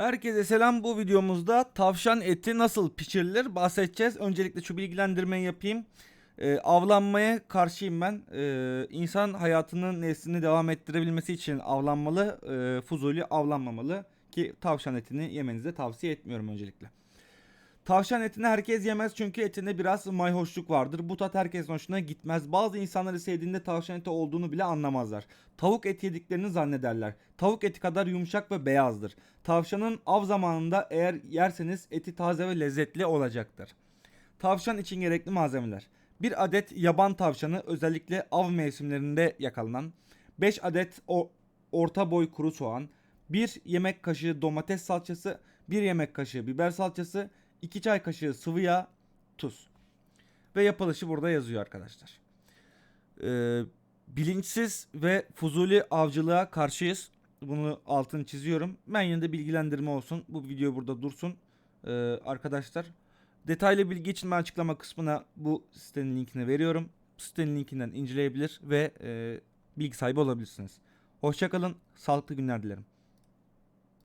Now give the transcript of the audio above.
Herkese selam bu videomuzda tavşan eti nasıl pişirilir bahsedeceğiz. Öncelikle şu bilgilendirmeyi yapayım. Ee, avlanmaya karşıyım ben. Ee, insan hayatının neslini devam ettirebilmesi için avlanmalı. Ee, fuzuli avlanmamalı. Ki tavşan etini yemenizi de tavsiye etmiyorum öncelikle. Tavşan etini herkes yemez çünkü etinde biraz mayhoşluk vardır. Bu tat herkesin hoşuna gitmez. Bazı insanları sevdiğinde tavşan eti olduğunu bile anlamazlar. Tavuk eti yediklerini zannederler. Tavuk eti kadar yumuşak ve beyazdır. Tavşanın av zamanında eğer yerseniz eti taze ve lezzetli olacaktır. Tavşan için gerekli malzemeler. 1 adet yaban tavşanı özellikle av mevsimlerinde yakalanan. 5 adet o, orta boy kuru soğan. 1 yemek kaşığı domates salçası. 1 yemek kaşığı biber salçası. 2 çay kaşığı sıvı yağ. Tuz. Ve yapılışı burada yazıyor arkadaşlar. Ee, bilinçsiz ve fuzuli avcılığa karşıyız. Bunu altını çiziyorum. Ben yine de bilgilendirme olsun. Bu video burada dursun. Ee, arkadaşlar detaylı bilgi için ben açıklama kısmına bu sitenin linkini veriyorum. Sitenin linkinden inceleyebilir ve e, bilgi sahibi olabilirsiniz. Hoşçakalın. Sağlıklı günler dilerim.